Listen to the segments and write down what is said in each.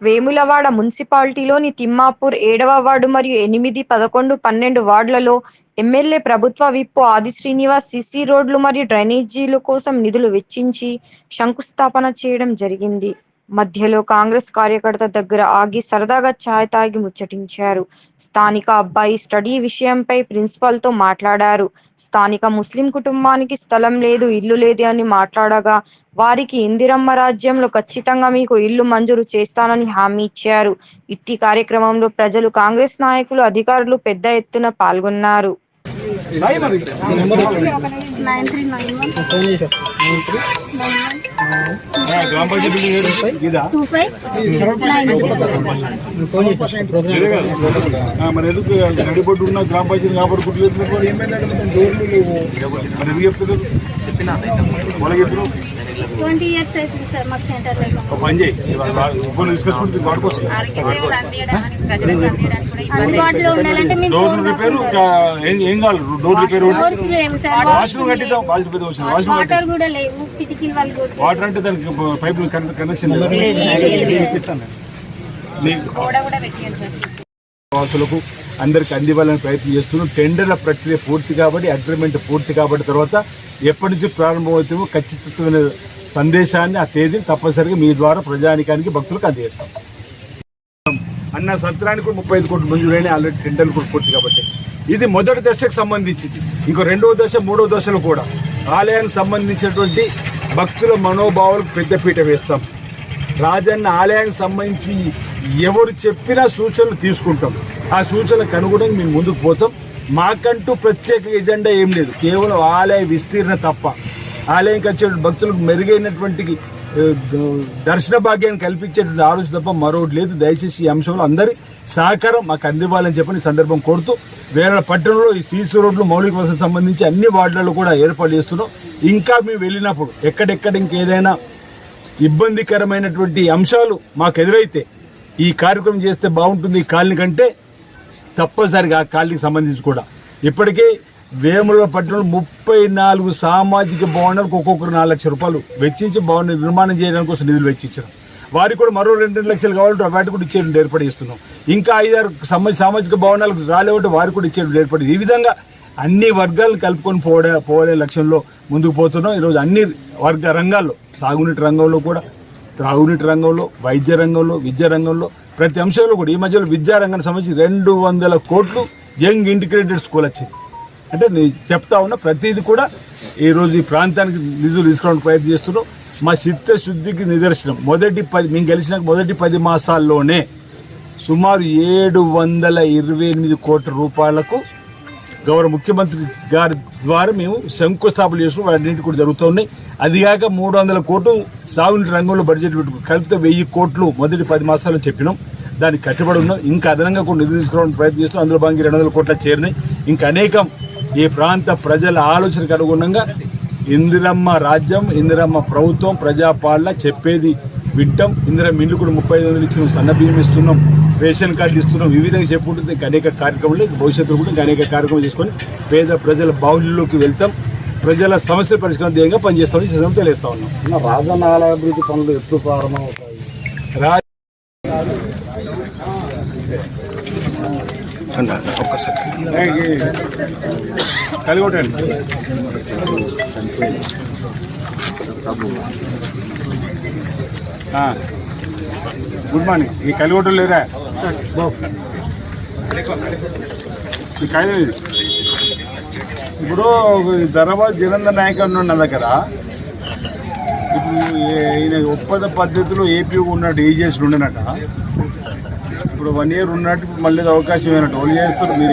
వేములవాడ మున్సిపాలిటీలోని తిమ్మాపూర్ ఏడవ వార్డు మరియు ఎనిమిది పదకొండు పన్నెండు వార్డులలో ఎమ్మెల్యే ప్రభుత్వ విప్పు ఆది శ్రీనివాస్ సిసి రోడ్లు మరియు డ్రైనేజీల కోసం నిధులు వెచ్చించి శంకుస్థాపన చేయడం జరిగింది. మధ్యలో కాంగ్రెస్ కార్యకర్త దగ్గర ఆగి సరదాగా ఛాయ్ తాగి ముచ్చటించారు. స్థానిక అబ్బాయి స్టడీ విషయంపై ప్రిన్సిపాల్తో మాట్లాడారు. స్థానిక ముస్లిం కుటుంబానికి స్థలం లేదు ఇల్లు లేదు అని మాట్లాడగా వారికి ఇందిరమ్మ రాజ్యంలో ఖచ్చితంగా మీకు ఇల్లు మంజూరు చేస్తానని హామీ ఇచ్చారు. ఇట్టి కార్యక్రమంలో ప్రజలు కాంగ్రెస్ నాయకులు అధికారులు పెద్ద ఎత్తున పాల్గొన్నారు. నైన్ త్రీ నైన్ వన్ గ్రామ పంచాయతీ? టూ ఫైవ్ నైన్ మరి ఎందుకు నడిబొడ్డు ఉన్న గ్రామ పంచాయతీ కాపాడుకుంటలేదు మరి ఎందుకు చెప్తున్నారు? వాళ్ళకి ఎప్పుడు? ట్వంటీ ఇయర్స్ అవుతుంది సార్ మాకు సెంటర్ అందుబాటులో ఉండాలంటే వాటర్ కూడా లేవు కిటికీలు వాళ్ళు వాటర్ అంటే దానికి పైప్ కనెక్షన్ వాసులకు అందరికి అందివ్వాలని ప్రయత్నం చేస్తున్నాం. టెండర్ల ప్రక్రియ పూర్తి కాబట్టి అగ్రిమెంట్ పూర్తి కాబట్టి తర్వాత ఎప్పటి నుంచి ప్రారంభమవుతామో ఖచ్చితమైన సందేశాన్ని ఆ తేదీని తప్పనిసరిగా మీ ద్వారా ప్రజానికానికి భక్తులకు అందజేస్తాం. అన్న సత్రానికి కూడా ముప్పై ఐదు కోట్లు మంజూరైన ఆల్రెడీ టెండర్లు కూడా పూర్తి కాబట్టి. ఇది మొదటి దశకు సంబంధించింది. ఇంకో రెండవ దశ మూడవ దశలు కూడా ఆలయానికి సంబంధించినటువంటి భక్తుల మనోభావాలకు పెద్దపీట వేస్తాం. రాజన్న ఆలయానికి సంబంధించి ఎవరు చెప్పినా సూచనలు తీసుకుంటాం. ఆ సూచనలకు అనుగుణంగా మేము ముందుకు పోతాం. మాకంటూ ప్రత్యేక ఎజెండా ఏం లేదు. కేవలం ఆలయ విస్తీర్ణ తప్ప. ఆలయంకి వచ్చే భక్తులకు మెరుగైనటువంటి దర్శన భాగ్యాన్ని కల్పించేటువంటి ఆలోచన తప్ప మరొకటి లేదు. దయచేసి ఈ అంశంలో అందరి సహకారం మాకు అందివ్వాలని చెప్పని సందర్భం కోరుతూ వేరే పట్టణంలో ఈ సీసీ రోడ్లు మౌలిక వసతి సంబంధించి అన్ని వార్డులలో కూడా ఏర్పాటు చేస్తున్నాం. ఇంకా మేము వెళ్ళినప్పుడు ఎక్కడెక్కడ ఇంకేదైనా ఇబ్బందికరమైనటువంటి అంశాలు మాకు ఎదురైతే ఈ కార్యక్రమం చేస్తే బాగుంటుంది ఈ కాలనీ కంటే తప్పనిసరిగా ఆ సంబంధించి కూడా. ఇప్పటికే వేముల పట్టణంలో ముప్పై నాలుగు సామాజిక భవనాలకు ఒక్కొక్కరు నాలుగు లక్షల రూపాయలు వెచ్చించి భవన నిర్మాణం చేయడానికి కోసం నిధులు వెచ్చించడం వారికి కూడా మరో రెండు రెండు లక్షలు కావాలంటే వాటి కూడా ఇచ్చేటువంటి ఏర్పాటు చేస్తున్నాం. ఇంకా ఐదారు సమ సామాజిక భవనాలకు రాలేవంటే వారికి కూడా ఇచ్చేటువంటి ఏర్పాటు. ఈ విధంగా అన్ని వర్గాలను కలుపుకొని పోడే పోలే లక్ష్యంలో ముందుకు పోతున్నాం. ఈరోజు అన్ని వర్గ రంగాల్లో సాగునీటి రంగంలో కూడా త్రాగునీటి రంగంలో వైద్య రంగంలో విద్యా రంగంలో ప్రతి అంశంలో కూడా ఈ మధ్యలో విద్యారంగానికి సంబంధించి రెండు వందల కోట్లు యంగ్ ఇంటిగ్రేటెడ్ స్కూల్ వచ్చింది అంటే నేను చెప్తా ఉన్న ప్రతిదీ కూడా ఈరోజు ఈ ప్రాంతానికి నిధులు తీసుకోవడానికి ప్రయత్నం చేస్తున్నాం మా చిత్తశుద్ధికి నిదర్శనం. మొదటి పది మేము గెలిచిన మొదటి పది మాసాల్లోనే సుమారు ఏడు వందల ఇరవై ఎనిమిది కోట్ల రూపాయలకు గౌరవ ముఖ్యమంత్రి గారి ద్వారా మేము శంకుస్థాపన చేస్తున్నాం వాటిన్నింటి కూడా జరుగుతున్నాయి అదిగాక మూడు వందల కోట్లు సాగునీటి రంగంలో బడ్జెట్ పెట్టుకు కలిపితే వెయ్యి కోట్లు మొదటి పది మాసాలు చెప్పినాం. దానికి కట్టుబడి ఉన్నాం. ఇంకా అదనంగా కొన్ని నిధులు తీసుకోవడానికి ప్రయత్నిస్తున్నాం అందులో భాగంగా రెండు వందల కోట్ల చేరినాయి. ఇంకా అనేకం ఈ ప్రాంత ప్రజల ఆలోచనకు అనుగుణంగా ఇందిరమ్మ రాజ్యం ఇందిరమ్మ ప్రభుత్వం ప్రజాపాలన చెప్పేది వింటాం. ఇందిరమ్మ ఇల్లు కూడా ముప్పై ఐదు వందలు ఇచ్చిన. సన్న బియ్యం ఇస్తున్నాం. రేషన్ కార్డు ఇస్తున్నాం. ఈ విధంగా చెప్పుకుంటుంది ఇంకా అనేక కార్యక్రమాలు భవిష్యత్తులో కూడా ఇంకా అనేక కార్యక్రమాలు చేసుకొని పేద ప్రజల బాహుల్యంలోకి వెళ్తాం. ప్రజల సమస్యల పరిష్కారం ధ్యేయంగా పనిచేస్తామని సందర్భంగా తెలియస్తా ఉన్నాం. రాజన్న ఆలయ అభివృద్ధి పనులు ఎప్పుడు ప్రారంభమవుతాయి? ఉంటాయండి గుడ్ మార్నింగ్. ఈ కలిగొట్టం లేరా? ఈ కాయ ఇప్పుడు ధర్మాబాద్ జలంధర్ నాయక్ అని ఉన్న దగ్గర ఇప్పుడు ఈయన ఒప్పంద పద్ధతిలో ఏపీ ఉన్నట్టు ఏజెన్సీలు ఉండనట. ఇప్పుడు వన్ ఇయర్ ఉన్నట్టు మళ్ళీ అవకాశం ఏమన్నట్టు? వాళ్ళు చేస్తారు మీరు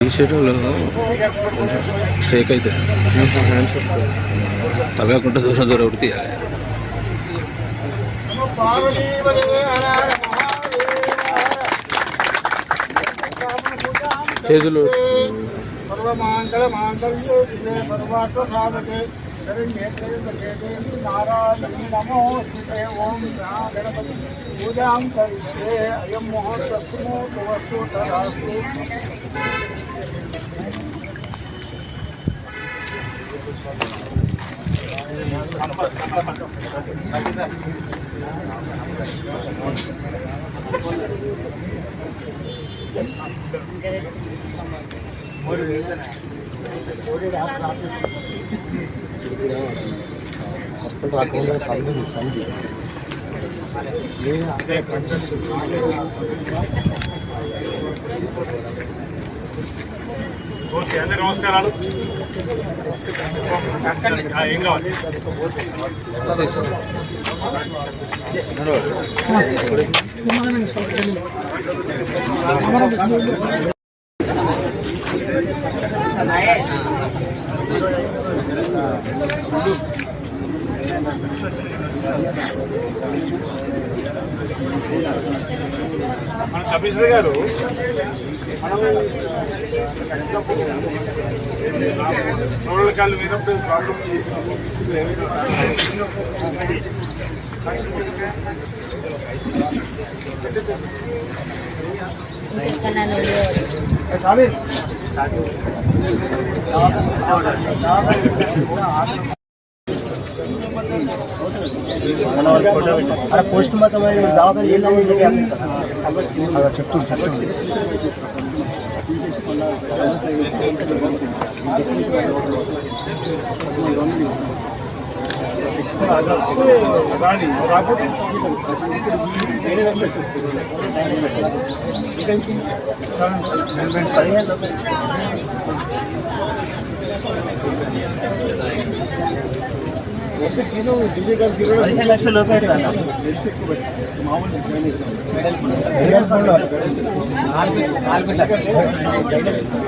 ఈ షెడ్యూల్ స్టేక్ అయితే తలగకుండా దూరం దూరం ఒకటి చేతులు सर्वमङ्गलमाङ्गल्ये सर्वार्थसाधके नारायणी नमोस्तुते ॐ गणपति पूजां करिष्ये अयं महोत्सवो Thank you. అయం ముహూర్తస్సు వస్తు తదాస్తు ఓకే అందరి నమస్కారాలు. ఆ, ఏం కావాలి? మన కమిషనర్ గారు మనం రోడ్ల కాళ్ళు మీనప్పుడు ప్రాబ్లం అక్కడ పోస్ట్ మొత్తం దాదాపు ఏళ్ళు చెప్తుంది రాని రాకపోతే పదిహేను లక్షల రూపాయలు కదా ఉండాలి మీద కప్పేసేయాలి ఇట్లా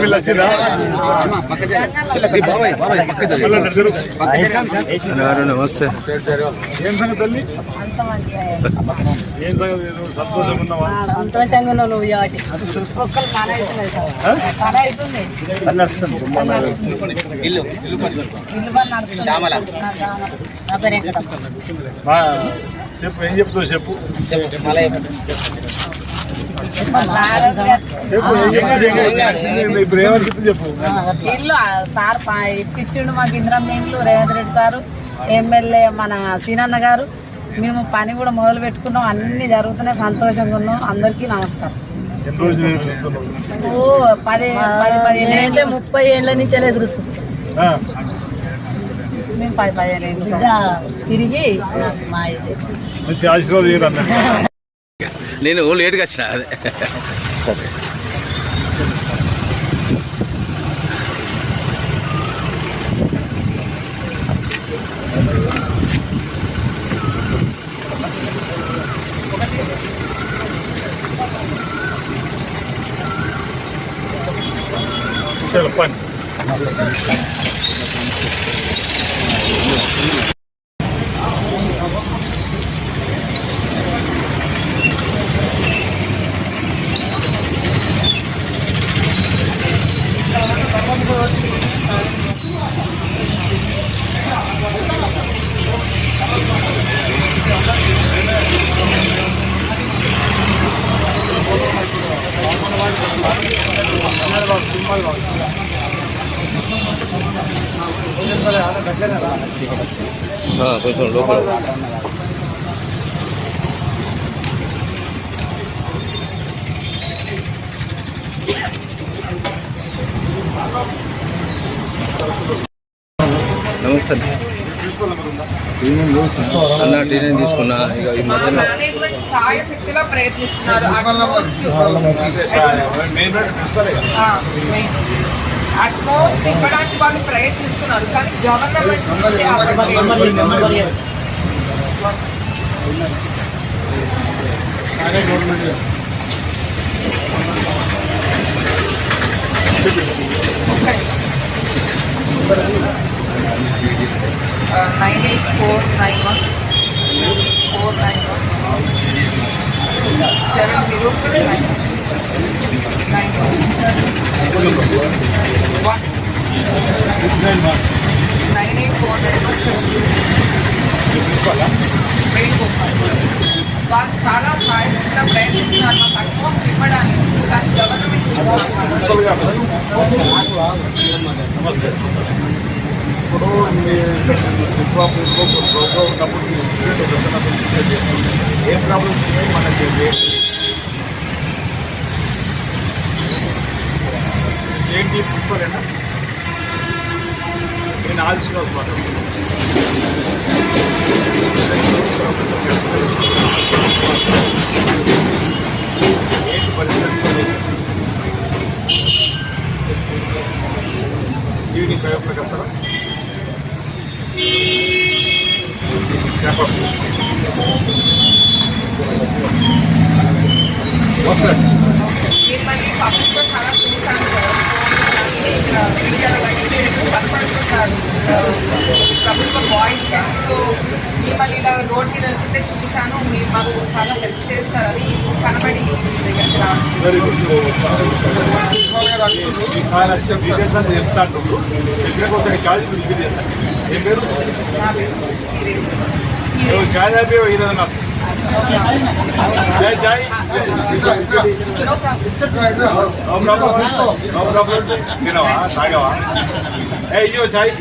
బిల్లు వచ్చిందా బాబాయ్ బాబాయ్ పక్క నమస్తే. ఏం సంగతి తల్లి? ఏం సంగతి? నువ్వు సంతోషంగా ఉన్నావా? సంతోషంగా ఉన్నావు నువ్వు ఇవాటి ఒక్కరు పని అవుతున్నది సార్. పని అవుతుంది ఇల్లు పని నడుస్తుంది. చెప్పు ఏం చెప్తావు చెప్పు. ఇప్పుడు ఏమనిపిస్తుంది ఇల్లు ఆ సార్ ఇప్పించిండు మాకు ఇందిరా ఇల్లు రేవంత్ రెడ్డి సారు ఎమ్మెల్యే మన సీనన్న గారు. మేము పని కూడా మొదలు పెట్టుకున్నాం అన్ని జరుగుతున్నాయి సంతోషంగా ఉన్నాం. అందరికీ నమస్కారం. పది పది పదిహేను ఏళ్ళ. ముప్పై ఏళ్ళ నుంచి మేము పది పదిహేను ఏళ్ళు తిరిగి మా ఇది. మంచి ఆశీర్వాదం నేను లేట్గా వచ్చిన అదే. చలో పని. ఆ, కొంచెం లోపల నమస్తే అన్న టీనే తీసుకున్నా ఇక ఈ ప్రయత్నిస్తున్నారు. అట్మోస్ట్ ఇవ్వడానికి వాళ్ళు ప్రయత్నిస్తున్నారు కానీ గవర్నమెంట్ నుంచి అవ్వట్లేదు. Nine eight four nine one four nine one seven zero six nine nine one nine eight four nine one seven eight four వాళ్ళు చాలా సాయంత్రం ప్రయత్నిస్తున్నారు మాకు అట్మోస్ట్ ఇవ్వడానికి కానీ గవర్నమెంట్ నమస్తే ఇప్పుడు మీ ఎక్కువ ప్రోగ్రామ్ ఉన్నప్పుడు ఏ ప్రాబ్లమ్స్ ఉన్నాయి మనకి ఏంటి ఏంటి నేను ఆలోచన ఏంటి పరిస్థితి? ఈవినింగ్ ఫైవ్ ఓ ప్రభుత్వ బాయ్స్ సో మిమ్మల్ని ఇలా రోడ్ మీద వెళ్తుంటే చూశాను మీరు మాకు చాలా హెల్ప్ చేస్తారని కనబడి మీ దగ్గరికి రావడం వెరీ గుడ్ డీటెయిల్స్ అంతా చెప్తాను చెప్పిన కొంత కాలేజ్ చేస్తాను ఏం పేరు? ఈరోజు నాకు తినవా తాగవా ఏ ఇయ్యో చాయ్